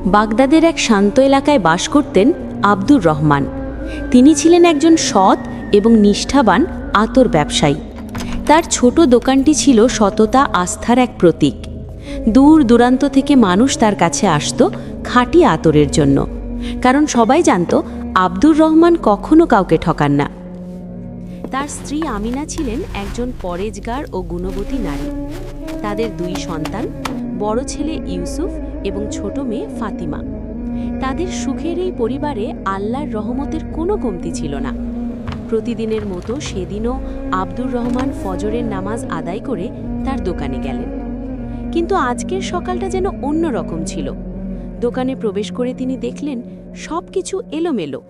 বাগদাদের এক শান্ত এলাকায় বাস করতেন আব্দুর রহমান। তিনি ছিলেন একজন সৎ এবং নিষ্ঠাবান আতর ব্যবসায়ী। তার ছোট দোকানটি ছিল সততা আস্থার এক প্রতীক। দূর দূরান্ত থেকে মানুষ তার কাছে আসত খাঁটি আতরের জন্য। কারণ সবাই জানত আব্দুর রহমান কখনো কাউকে ঠকান না। তার স্ত্রী আমিনা ছিলেন একজন পরেজগার ও গুণবতী নারী। তাদের দুই সন্তান বড় ছেলে ইউসুফ এবং ছোট মেয়ে ফাতিমা। তাদের সুখের এই পরিবারে আল্লাহর রহমতের কোনো কমতি ছিল না। প্রতিদিনের মতো সেদিনও আব্দুর রহমান ফজরের নামাজ আদায় করে তার দোকানে গেলেন। কিন্তু আজকের সকালটা যেন অন্য রকম ছিল। দোকানে প্রবেশ করে তিনি দেখলেন সব কিছু এলোমেলো।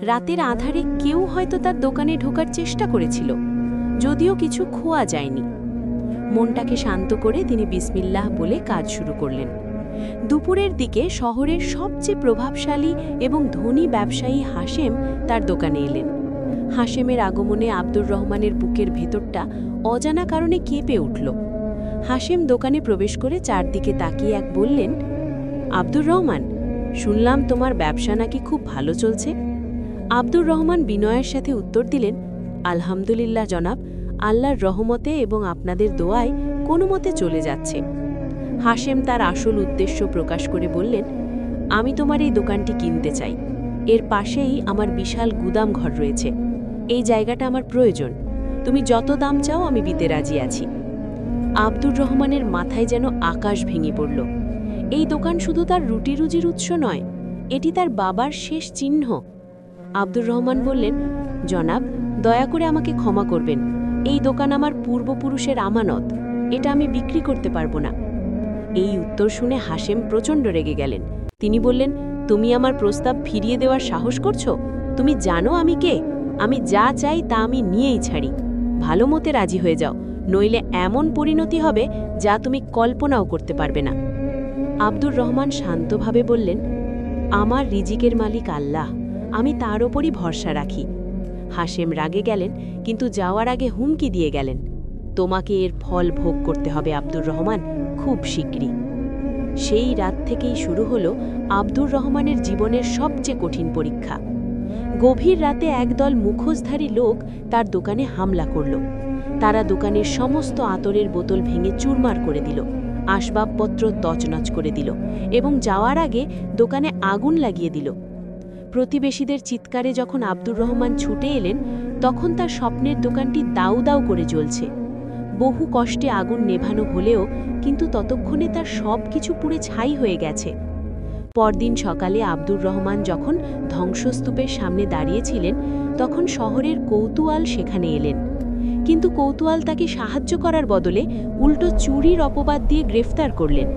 রাতের আধারে কেউ হয়তো তার দোকানে ঢোকার চেষ্টা করেছিল, যদিও কিছু খোয়া যায়নি। মনটাকে শান্ত করে তিনি বিসমিল্লাহ বলে কাজ শুরু করলেন। দুপুরের দিকে শহরের সবচেয়ে প্রভাবশালী এবং ধনী ব্যবসায়ী হাশেম তার দোকানে এলেন। হাশেমের আগমনে আব্দুর রহমানের বুকের ভেতরটা অজানা কারণে কেঁপে উঠল। হাশেম দোকানে প্রবেশ করে চারদিকে তাকিয়ে এক বললেন, আব্দুর রহমান, শুনলাম তোমার ব্যবসা নাকি খুব ভালো চলছে? আব্দুর রহমান বিনয়ের সাথে উত্তর দিলেন, আলহামদুলিল্লাহ জনাব আল্লাহর রহমতে এবং আপনাদের দোয়ায় কোনো মতে চলে যাচ্ছে। হাশেম তার আসল উদ্দেশ্য প্রকাশ করে বললেন, আমি তোমার এই দোকানটি কিনতে চাই। এর পাশেই আমার বিশাল গুদাম ঘর রয়েছে। এই জায়গাটা আমার প্রয়োজন। তুমি যত দাম চাও আমি দিতে রাজি আছি। আব্দুর রহমানের মাথায় যেন আকাশ ভেঙে পড়ল। এই দোকান শুধু তার রুটি রুজির উৎস নয়, এটি তার বাবার শেষ চিহ্ন। আব্দুর রহমান বললেন, জনাব, দয়া করে আমাকে ক্ষমা করবেন। এই দোকান আমার পূর্বপুরুষের আমানত। এটা আমি বিক্রি করতে পারব না। এই উত্তর শুনে হাশেম প্রচণ্ড রেগে গেলেন। তিনি বললেন, তুমি আমার প্রস্তাব ফিরিয়ে দেওয়ার সাহস করছ? তুমি জানো আমি কে? আমি যা চাই তা আমি নিয়েই ছাড়ি। ভালো মতে রাজি হয়ে যাও, নইলে এমন পরিণতি হবে যা তুমি কল্পনাও করতে পারবে না। আব্দুর রহমান শান্তভাবে বললেন, আমার রিজিকের মালিক আল্লাহ। আমি তার ওপরই ভরসা রাখি। হাশেম রাগে গেলেন, কিন্তু যাওয়ার আগে হুমকি দিয়ে গেলেন। তোমাকে এর ফল ভোগ করতে হবে আব্দুর রহমান খুব শীঘ্রই সেই রাত থেকেই শুরু হলো আব্দুর রহমানের জীবনের সবচেয়ে কঠিন পরীক্ষা। গভীর রাতে একদল মুখোশধারী লোক তার দোকানে হামলা করল। তারা দোকানের সমস্ত আতরের বোতল ভেঙে চুরমার করে দিল, আসবাবপত্র তছনছ করে দিল এবং যাওয়ার আগে দোকানে আগুন লাগিয়ে দিল। প্রতিবেশীদের চিৎকারে যখন আব্দুর রহমান ছুটে এলেন, তখন তার স্বপ্নের দোকানটি দাউ দাউ করে জ্বলছে। বহু কষ্টে আগুন নেভানো হলেও কিন্তু ততক্ষণে তার সব কিছু পুড়ে ছাই হয়ে গেছে। পরদিন সকালে আব্দুর রহমান যখন ধ্বংসস্তূপের সামনে দাঁড়িয়েছিলেন, তখন শহরের কৌতূয়াল সেখানে এলেন। কিন্তু কৌতূয়াল তাকে সাহায্য করার বদলে উল্টো চুরির অপবাদ দিয়ে গ্রেফতার করলেন।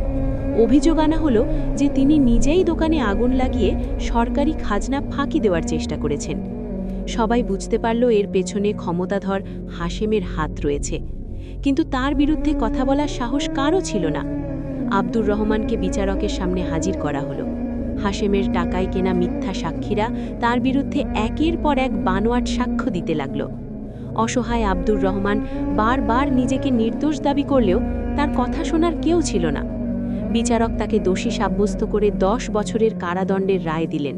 অভিযোগ আনা হলো যে তিনি নিজেই দোকানে আগুন লাগিয়ে সরকারি খাজনা ফাঁকি দেওয়ার চেষ্টা করেছেন। সবাই বুঝতে পারল এর পেছনে ক্ষমতাধর হাশেমের হাত রয়েছে। কিন্তু তার বিরুদ্ধে কথা বলার সাহস কারও ছিল না। আব্দুর রহমানকে বিচারকের সামনে হাজির করা হলো। হাশেমের টাকায় কেনা মিথ্যা সাক্ষীরা তার বিরুদ্ধে একের পর এক বানোয়াট সাক্ষ্য দিতে লাগল। অসহায় আব্দুর রহমান বারবার নিজেকে নির্দোষ দাবি করলেও তার কথা শোনার কেউ ছিল না। বিচারক তাকে দোষী সাব্যস্ত করে দশ বছরের কারাদণ্ডের রায় দিলেন।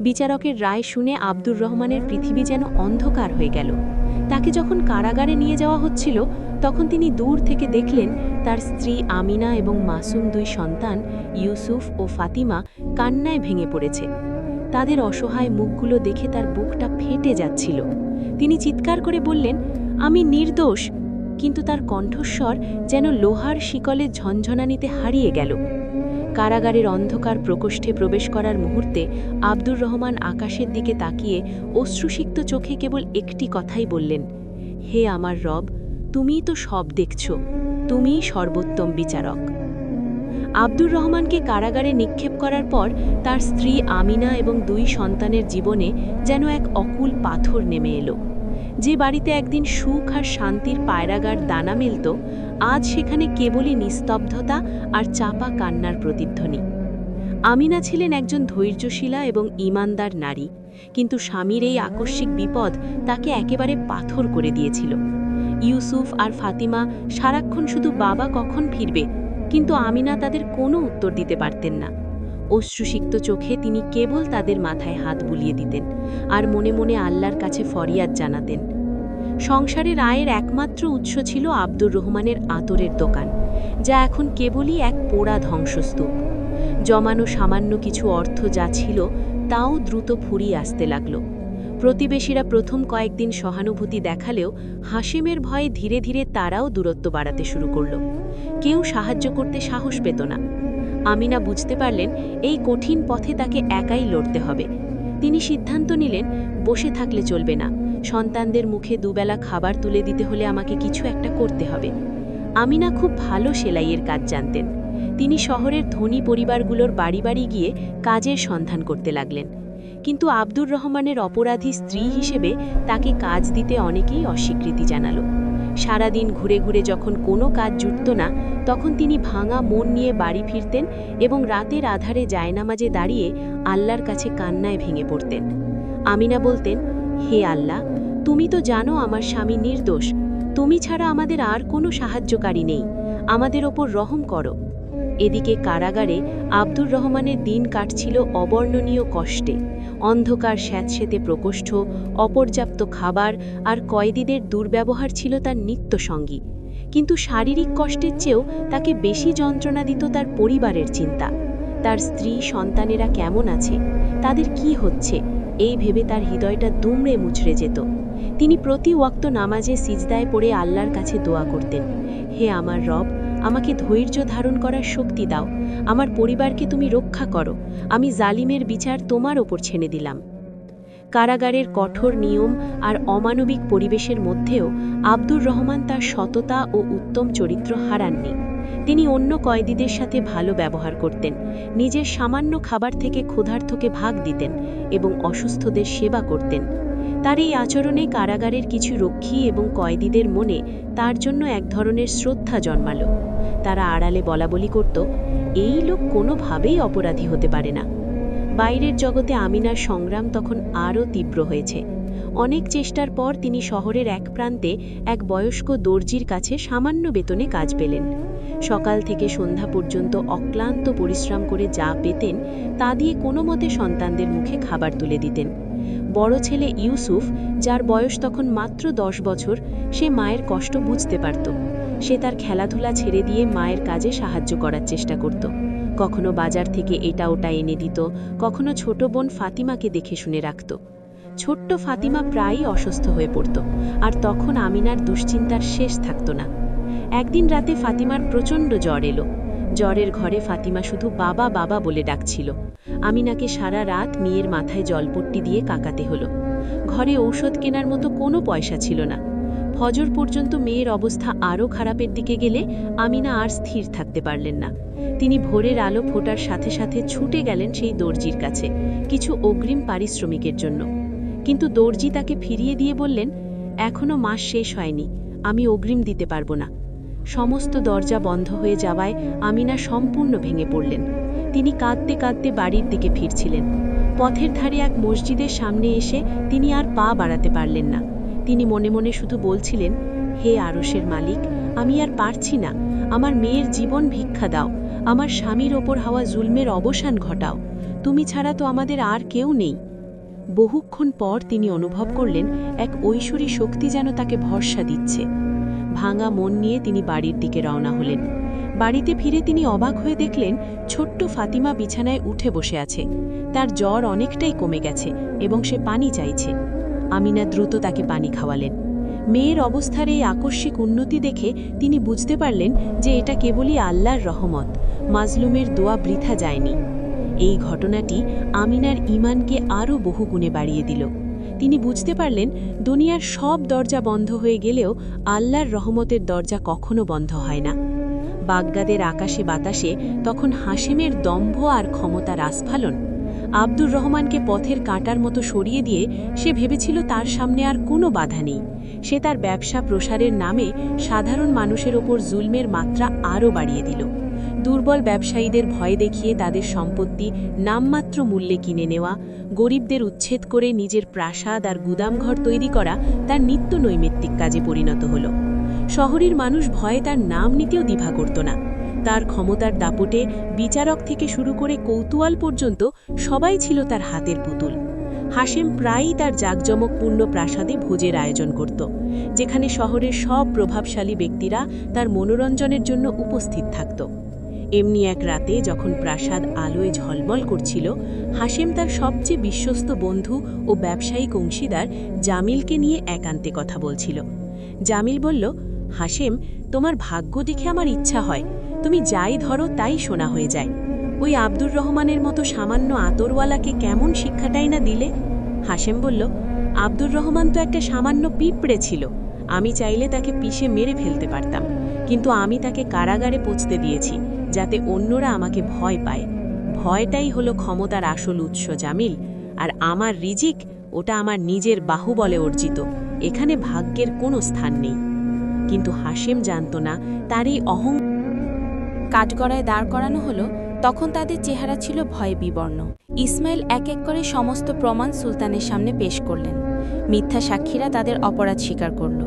বিচারকের রায় শুনে আব্দুর রহমানের পৃথিবী যেন অন্ধকার হয়ে গেল। তাকে যখন কারাগারে নিয়ে যাওয়া হচ্ছিল, তখন তিনি দূর থেকে দেখলেন তার স্ত্রী আমিনা এবং মাসুম দুই সন্তান, ইউসুফ ও ফাতিমা, কান্নায় ভেঙে পড়েছে। তাদের অসহায় মুখগুলো দেখে তার বুকটা ফেটে যাচ্ছিল। তিনি চিৎকার করে বললেন, আমি নির্দোষ! কিন্তু তার কণ্ঠস্বর যেন লোহার শিকলে ঝনঝনানিতে হারিয়ে গেল। কারাগারের অন্ধকার প্রকোষ্ঠে প্রবেশ করার মুহূর্তে আব্দুর রহমান আকাশের দিকে তাকিয়ে অশ্রুসিক্ত চোখে কেবল একটি কথাই বললেন, হে আমার রব, তুমিই তো সব দেখছ, তুমিই সর্বোত্তম বিচারক। আব্দুর রহমানকে কারাগারে নিক্ষেপ করার পর তার স্ত্রী আমিনা এবং দুই সন্তানের জীবনে যেন এক অকুল পাথর নেমে এলো। যে বাড়িতে একদিন সুখ আর শান্তির পায়রাগার দানা মেলত, আজ সেখানে কেবলই নিস্তব্ধতা আর চাপা কান্নার প্রতিধ্বনি। আমিনা ছিলেন একজন ধৈর্যশীলা এবং ইমানদার নারী, কিন্তু স্বামীর এই আকস্মিক বিপদ তাকে একেবারে পাথর করে দিয়েছিল। ইউসুফ আর ফাতিমা সারাক্ষণ শুধু বাবা কখন ফিরবে, কিন্তু আমিনা তাদের কোনো উত্তর দিতে পারতেন না। অশ্রুসিক্ত চোখে তিনি কেবল তাদের মাথায় হাত বুলিয়ে দিতেন আর মনে মনে আল্লাহর কাছে ফরিয়াদ জানাতেন। সংসারের আয়ের একমাত্র উৎস ছিল আব্দুর রহমানের আতরের দোকান, যা এখন কেবলই এক পোড়া ধ্বংসস্তূপ। জমানো সামান্য কিছু অর্থ যা ছিল, তাও দ্রুত ফুরিয়ে আসতে লাগল। প্রতিবেশীরা প্রথম কয়েকদিন সহানুভূতি দেখালেও হাসিমের ভয়ে ধীরে ধীরে তারাও দূরত্ব বাড়াতে শুরু করল। কেউ সাহায্য করতে সাহস পেত না। আমিনা বুঝতে পারলেন এই কঠিন পথে তাকে একাই লড়তে হবে। তিনি সিদ্ধান্ত নিলেন, বসে থাকলে চলবে না। সন্তানদের মুখে দুবেলা খাবার তুলে দিতে হলে আমাকে কিছু একটা করতে হবে। আমিনা খুব ভালো সেলাইয়ের কাজ জানতেন। তিনি শহরের ধনী পরিবারগুলোর বাড়ি বাড়ি গিয়ে কাজের সন্ধান করতে লাগলেন। কিন্তু আব্দুর রহমানের অপরাধী স্ত্রী হিসেবে তাকে কাজ দিতে অনেকেই অস্বীকৃতি জানালো। সারাদিন ঘুরে ঘুরে যখন কোনো কাজ জুটত না, তখন তিনি ভাঙা মন নিয়ে বাড়ি ফিরতেন এবং রাতের আধারে জায়নামাজে দাঁড়িয়ে আল্লাহর কাছে কান্নায় ভেঙে পড়তেন। আমিনা বলতেন, হে আল্লাহ, তুমি তো জানো আমার স্বামী নির্দোষ। তুমি ছাড়া আমাদের আর কোনো সাহায্যকারী নেই। আমাদের ওপর রহম করো। এদিকে কারাগারে আব্দুর রহমানের দিন কাটছিল অবর্ণনীয় কষ্টে। অন্ধকার স্যাঁতসেতে প্রকোষ্ঠ, অপর্যাপ্ত খাবার আর কয়েদিদের দুর্ব্যবহার ছিল তার নিত্যসঙ্গী। কিন্তু শারীরিক কষ্টের চেয়েও তাকে বেশি যন্ত্রণা দিত তার পরিবারের চিন্তা। তার স্ত্রী, সন্তানেরা কেমন আছে? তাদের কি হচ্ছে? এই ভেবে তার হৃদয়টা দুমড়ে মুচড়ে যেত। তিনি প্রতি ওয়াক্ত নামাজে সিজদায় পড়ে আল্লাহর কাছে দোয়া করতেন। হে আমার রব, আমাকে ধৈর্য ধারণ করার শক্তি দাও। আমার পরিবারকে তুমি রক্ষা করো। আমি জালিমের বিচার তোমার ওপর ছেড়ে দিলাম। কারাগারের কঠোর নিয়ম আর অমানবিক পরিবেশের মধ্যেও আব্দুর রহমান তার সততা ও উত্তম চরিত্র হারাননি। তিনি অন্য কয়েদিদের সাথে ভালো ব্যবহার করতেন, নিজের সামান্য খাবার থেকে ক্ষুধার্থকে ভাগ দিতেন এবং অসুস্থদের সেবা করতেন। তার এই আচরণে কারাগারের কিছু রক্ষী এবং কয়েদিদের মনে তার জন্য এক ধরনের শ্রদ্ধা জন্মালো। তারা আড়ালে বলাবলি করত, এই লোক কোনোভাবেই অপরাধী হতে পারে না। বাইরের জগতে আমিনার সংগ্রাম তখন আরও তীব্র হয়েছে। অনেক চেষ্টার পর তিনি শহরের এক প্রান্তে এক বয়স্ক দর্জির কাছে সামান্য বেতনে কাজ পেলেন। সকাল থেকে সন্ধ্যা পর্যন্ত অক্লান্ত পরিশ্রম করে যা পেতেন তা দিয়ে কোনো মতে সন্তানদের মুখে খাবার তুলে দিতেন। বড় ছেলে ইউসুফ, যার বয়স তখন মাত্র দশ বছর, সে মায়ের কষ্ট বুঝতে পারত। সে তার খেলাধুলা ছেড়ে দিয়ে মায়ের কাজে সাহায্য করার চেষ্টা করত। কখনো বাজার থেকে এটা ওটা এনে দিত, কখনো ছোট বোন ফাতিমাকে দেখে শুনে রাখত। ছোট্ট ফাতিমা প্রায়ই অসুস্থ হয়ে পড়ত, আর তখন আমিনার দুশ্চিন্তার শেষ থাকত না। একদিন রাতে ফাতিমার প্রচণ্ড জ্বর এলো। জ্বরের ঘরে ফাতিমা শুধু বাবা বাবা বলে ডাকছিল। আমিনাকে সারা রাত মেয়ের মাথায় জলপট্টি দিয়ে কাকাতে হলো। ঘরে ঔষধ কেনার মতো কোনো পয়সা ছিল না। ফজর পর্যন্ত মেয়ের অবস্থা আরও খারাপের দিকে গেলে আমিনা আর স্থির থাকতে পারলেন না। তিনি ভোরের আলো ফোটার সাথে সাথে ছুটে গেলেন সেই দর্জির কাছে, কিছু অগ্রিম পারিশ্রমিকের জন্য। কিন্তু দর্জি তাকে ফিরিয়ে দিয়ে বললেন এখনও মাস শেষ হয়নি, আমি অগ্রিম দিতে পারব না। সমস্ত দরজা বন্ধ হয়ে যাওয়ায় আমিনা সম্পূর্ণ ভেঙে পড়লেন। তিনি কাঁদতে কাঁদতে বাড়ির দিকে ফিরছিলেন। পথের ধারে এক মসজিদের সামনে এসে তিনি আর পা বাড়াতে পারলেন না। তিনি মনে মনে শুধু বলছিলেন, হে আরসের মালিক, আমি আর পারছি না। আমার মেয়ের জীবন ভিক্ষা দাও। আমার স্বামীর ওপর হওয়া জুলমের অবসান ঘটাও। তুমি ছাড়া তো আমাদের আর কেউ নেই। বহুক্ষণ পর তিনি অনুভব করলেন, এক ঐশ্বরী শক্তি যেন তাকে ভরসা দিচ্ছে। ভাঙা মন নিয়ে তিনি বাড়ির দিকে রওনা হলেন। বাড়িতে ফিরে তিনি অবাক হয়ে দেখলেন, ছোট্ট ফাতিমা বিছানায় উঠে বসে আছে। তার জ্বর অনেকটাই কমে গেছে এবং সে পানি চাইছে। আমিনা দ্রুত তাকে পানি খাওয়ালেন। মেয়ের অবস্থার এই আকস্মিক উন্নতি দেখে তিনি বুঝতে পারলেন যে এটা কেবলই আল্লাহর রহমত, মাজলুমের দোয়া বৃথা যায়নি। এই ঘটনাটি আমিনার ইমানকে আরও বহুগুণে বাড়িয়ে দিল। তিনি বুঝতে পারলেন দুনিয়ার সব দরজা বন্ধ হয়ে গেলেও আল্লাহর রহমতের দরজা কখনো বন্ধ হয় না। বাগদাদের আকাশে বাতাসে তখন হাসিমের দম্ভ আর ক্ষমতার আস্ফালন আব্দুর রহমানকে পথের কাঁটার মতো সরিয়ে দিয়ে সে ভেবেছিল তার সামনে আর কোনো বাধা নেই। সে তার ব্যবসা প্রসারের নামে সাধারণ মানুষের ওপর জুলমের মাত্রা আরও বাড়িয়ে দিল। দুর্বল ব্যবসায়ীদের ভয় দেখিয়ে তাদের সম্পত্তি নামমাত্র মূল্যে কিনে নেওয়া, গরিবদের উচ্ছেদ করে নিজের প্রাসাদ আর গুদামঘর তৈরি করা তার নিত্য নৈমিত্তিক কাজে পরিণত হল। শহরের মানুষ ভয়ে তার নাম নিতেও দ্বিভা করত না। তার ক্ষমতার দাপটে বিচারক থেকে শুরু করে কৌতূহল পর্যন্ত সবাই ছিল তার হাতের পুতুল। হাসেম প্রায়ই তার জাঁকজমকপূর্ণ প্রাসাদে ভোজের আয়োজন করত, যেখানে শহরের সব প্রভাবশালী ব্যক্তিরা তার মনোরঞ্জনের জন্য উপস্থিত থাকত। এমনি এক রাতে যখন প্রাসাদ আলোয় ঝলমল করছিল হাসেম তার সবচেয়ে বিশ্বস্ত বন্ধু ও ব্যবসায়িক অংশীদার জামিলকে নিয়ে একান্তে কথা বলছিল। জামিল বলল হাসেম তোমার ভাগ্য দেখে আমার ইচ্ছা হয়। তুমি যাই ধরো, তাই শোনা হয়ে যায়। ওই আব্দুর রহমানের মতো সামান্য আতরওয়ালাকে কেমন শিক্ষাটাই না দিলে? হাসেম বলল, আব্দুর রহমান তো একটা সামান্য পিঁপড়ে ছিল। আমি চাইলে তাকে পিষে মেরে ফেলতে পারতাম। কিন্তু আমি তাকে কারাগারে পৌঁছতে দিয়েছি। যাতে অন্যরা আমাকে ভয় পায়। ভয়টাই হলো ক্ষমতার আসল উৎস, জামিল। আর আমার রিজিক, ওটা আমার নিজের বাহুবলে অর্জিত। এখানে ভাগ্যের কোনো স্থান নেই। কিন্তু হাসেম জানত না, তার এই অহং কাঠগড়ায় দাঁড় করানো হলো, তখন তাদের চেহারা ছিল ভয়ে বিবর্ণ। ইসমাইল এক এক করে সমস্ত প্রমাণ সুলতানের সামনে পেশ করলেন। মিথ্যা সাক্ষীরা তাদের অপরাধ স্বীকার করল।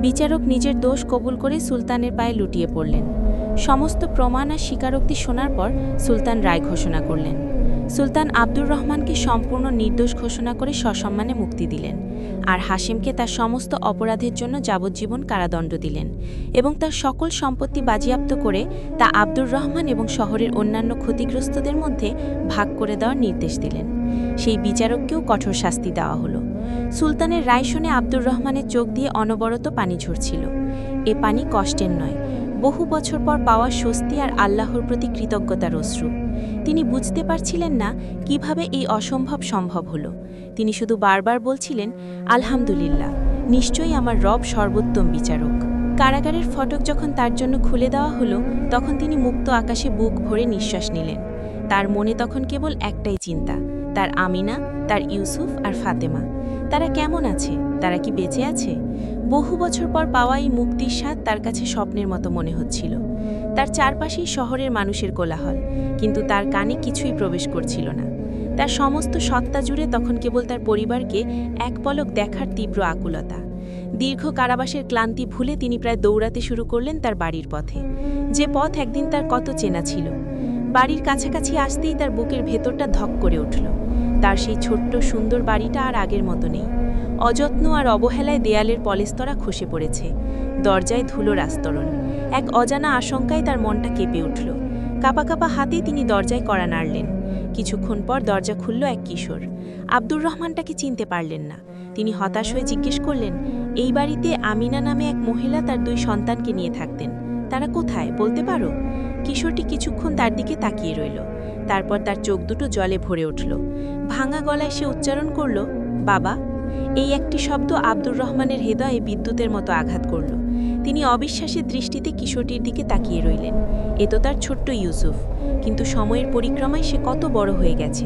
বিচারক নিজের দোষ কবুল করে সুলতানের পায়ে লুটিয়ে পড়লেন। সমস্ত প্রমাণ আর স্বীকারোক্তি শোনার পর সুলতান রায় ঘোষণা করলেন। সুলতান আব্দুর রহমানকে সম্পূর্ণ নির্দোষ ঘোষণা করে সসম্মানে মুক্তি দিলেন আর হাসিমকে তার সমস্ত অপরাধের জন্য যাবজ্জীবন কারাদণ্ড দিলেন এবং তার সকল সম্পত্তি বাজেয়াপ্ত করে তা আব্দুর রহমান এবং শহরের অন্যান্য ক্ষতিগ্রস্তদের মধ্যে ভাগ করে দেওয়ার নির্দেশ দিলেন। সেই বিচারককেও কঠোর শাস্তি দেওয়া হলো। সুলতানের রায় শুনে আব্দুর রহমানের চোখ দিয়ে অনবরত পানি ঝরছিল। এ পানি কষ্টের নয় বহু বছর পর পাওয়া স্বস্তি আর আল্লাহর প্রতি কৃতজ্ঞতার অশ্রু। তিনি বুঝতে পারছিলেন না কীভাবে এই অসম্ভব সম্ভব হলো। তিনি শুধু বারবার বলছিলেন, আলহামদুলিল্লাহ, নিশ্চয়ই আমার রব সর্বোত্তম বিচারক। কারাগারের ফটক যখন তার জন্য খুলে দেওয়া হলো, তখন তিনি মুক্ত আকাশে বুক ভরে নিঃশ্বাস নিলেন। তার মনে তখন কেবল একটাই চিন্তা, তার আমিনা, তার ইউসুফ আর ফাতেমা। তারা কেমন আছে? তারা কি বেঁচে আছে? বহু বছর পর পাওয়া এই মুক্তির স্বাদ তার কাছে স্বপ্নের মতো মনে হচ্ছিল। তার চারপাশেই শহরের মানুষের কোলাহল, কিন্তু তার কানে কিছুই প্রবেশ করছিল না। তার সমস্ত সত্তা জুড়ে তখন কেবল তার পরিবারকে এক পলক দেখার তীব্র আকুলতা। দীর্ঘ কারাবাসের ক্লান্তি ভুলে তিনি প্রায় দৌড়াতে শুরু করলেন তার বাড়ির পথে। যে পথ একদিন তার কত চেনা ছিল বাড়ির কাছাকাছি আসতেই তার বুকের ভেতরটা ধক করে উঠল। তার সেই ছোট্ট সুন্দর বাড়িটা আর আগের মতো নেই। অযত্ন আর অবহেলায় দেয়ালের পলেস্তরা খসে পড়েছে। দরজায় ধুলোর আস্তরণ। এক অজানা আশঙ্কায় তার মনটা কেঁপে উঠল। কাপা কাপা হাতে তিনি দরজায় কড়া নাড়লেন। কিছুক্ষণ পর দরজা খুলল এক কিশোর। আব্দুর রহমানটাকে চিনতে পারলেন না। তিনি হতাশ হয়ে জিজ্ঞেস করলেন, এই বাড়িতে আমিনা নামে এক মহিলা তার দুই সন্তানকে নিয়ে থাকতেন। তারা কোথায় বলতে পারো? কিশোরটি কিছুক্ষণ তার দিকে তাকিয়ে রইল। তারপর তার চোখ দুটো জলে ভরে উঠল। ভাঙা গলায় সে উচ্চারণ করল, বাবা। এই একটি শব্দ আব্দুর রহমানের হৃদয়ে বিদ্যুতের মতো আঘাত করল। তিনি অবিশ্বাসের দৃষ্টিতে কিশোরটির দিকে তাকিয়ে রইলেন। এ তো তার ছোট্ট ইউসুফ। কিন্তু সময়ের পরিক্রমায় সে কত বড় হয়ে গেছে।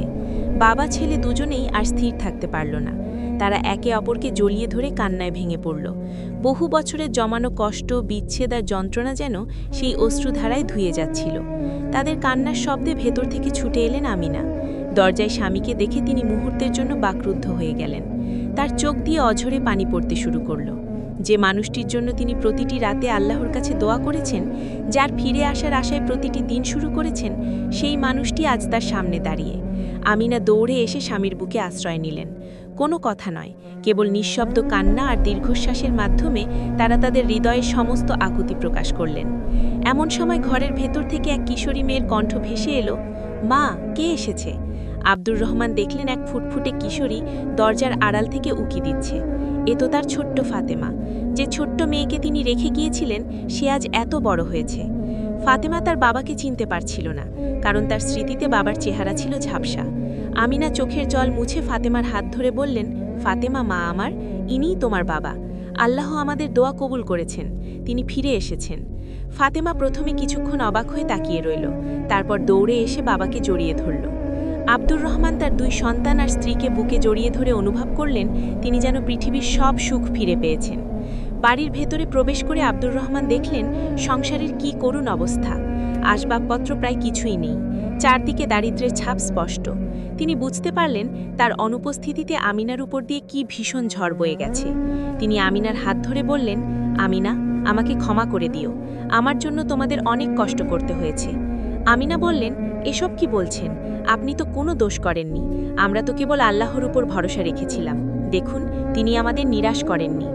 বাবা, ছেলে দুজনেই আর স্থির থাকতে পারল না। তারা একে অপরকে জড়িয়ে ধরে কান্নায় ভেঙে পড়ল। বহু বছরের জমানো কষ্ট, বিচ্ছেদ আর যন্ত্রণা যেন সেই অশ্রুধারায় ধুয়ে যাচ্ছিল। তাদের কান্নার শব্দে ভেতর থেকে ছুটে এলেন আমিনা। দরজায় স্বামীকে দেখে তিনি মুহূর্তের জন্য বাকরুদ্ধ হয়ে গেলেন। তার চোখ দিয়ে অঝরে পানি পড়তে শুরু করল। যে মানুষটির জন্য তিনি প্রতিটি রাতে আল্লাহর কাছে দোয়া করেছেন, যার ফিরে আসার আশায় প্রতিটি দিন শুরু করেছেন, সেই মানুষটি আজ তার সামনে দাঁড়িয়ে। আমিনা দৌড়ে এসে স্বামীর বুকে আশ্রয় নিলেন। কোনো কথা নয়। কেবল নিঃশব্দ কান্না আর দীর্ঘশ্বাসের মাধ্যমে তারা তাদের হৃদয়ের সমস্ত আকুতি প্রকাশ করলেন। এমন সময় ঘরের ভেতর থেকে এক কিশোরী মেয়ের কণ্ঠ ভেসে এলো, মা, কে এসেছে? আব্দুর রহমান দেখলেন এক ফুটফুটে কিশোরী দরজার আড়াল থেকে উকি দিচ্ছে। এ তো তার ছোট্ট ফাতেমা। যে ছোট্ট মেয়েকে তিনি রেখে গিয়েছিলেন, সে আজ এত বড় হয়েছে। ফাতেমা তার বাবাকে চিনতে পারছিল না, কারণ তার স্মৃতিতে বাবার চেহারা ছিল ঝাপসা। আমিনা চোখের জল মুছে ফাতেমার হাত ধরে বললেন, ফাতেমা মা আমার, ইনিই তোমার বাবা। আল্লাহ আমাদের দোয়া কবুল করেছেন, তিনি ফিরে এসেছেন। ফাতেমা প্রথমে কিছুক্ষণ অবাক হয়ে তাকিয়ে রইল, তারপর দৌড়ে এসে বাবাকে জড়িয়ে ধরল। আব্দুর রহমান তার দুই সন্তান আর স্ত্রীকে বুকে জড়িয়ে ধরে অনুভব করলেন, তিনি যেন পৃথিবীর সব সুখ ফিরে পেয়েছেন। বাড়ির ভেতরে প্রবেশ করে আব্দুর রহমান দেখলেন, সংসারের কি করুণ অবস্থা। আসবাবপত্র প্রায় কিছুই নেই, চারদিকে দারিদ্র্যের ছাপ স্পষ্ট। তিনি বুঝতে পারলেন তার অনুপস্থিতিতে আমিনার উপর দিয়ে কি ভীষণ ঝড় বয়ে গেছে। তিনি আমিনার হাত ধরে বললেন, আমিনা, আমাকে ক্ষমা করে দিও। আমার জন্য তোমাদের অনেক কষ্ট করতে হয়েছে। আমিনা বললেন, এসব কি বলছেন? আপনি তো কোনো দোষ করেননি। আমরা তো কেবল আল্লাহর উপর ভরসা রেখেছিলাম। দেখুন, তিনি আমাদের নিরাশ করেননি।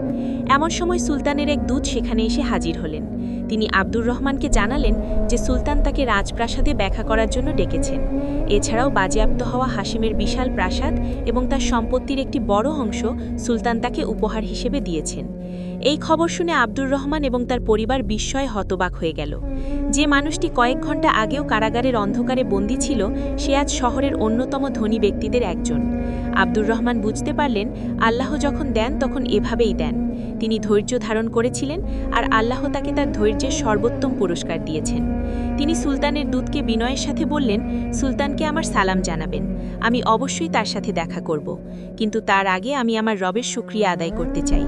এমন সময় সুলতানের এক দূত সেখানে এসে হাজির হলেন। তিনি আব্দুর রহমানকে জানালেন যে সুলতান তাকে রাজপ্রাসাদে ব্যাখ্যা করার জন্য ডেকেছেন। এছাড়াও বাজেয়াপ্ত হওয়া হাসিমের বিশাল প্রাসাদ এবং তার সম্পত্তির একটি বড় অংশ সুলতান তাকে উপহার হিসেবে দিয়েছেন। এই খবর শুনে আব্দুর রহমান এবং তার পরিবার বিস্ময়ে হতবাক হয়ে গেল। যে মানুষটি কয়েক ঘণ্টা আগেও কারাগারের অন্ধকারে বন্দী ছিল, সে আজ শহরের অন্যতম ধনী ব্যক্তিদের একজন। আব্দুর রহমান বুঝতে পারলেন, আল্লাহ যখন দেন, তখন এভাবেই দেন। তিনি ধৈর্য ধারণ করেছিলেন আর আল্লাহ তাকে তার ধৈর্যের সর্বোত্তম পুরস্কার দিয়েছেন। তিনি সুলতানের দূতকে বিনয়ের সাথে বললেন, সুলতানকে আমার সালাম জানাবেন। আমি অবশ্যই তার সাথে দেখা করব। কিন্তু তার আগে আমি আমার রবের সুক্রিয়া আদায় করতে চাই।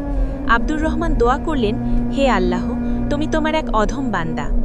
আব্দুর রহমান দোয়া করলেন, হে আল্লাহ, তুমি তোমার এক অধম বান্দা।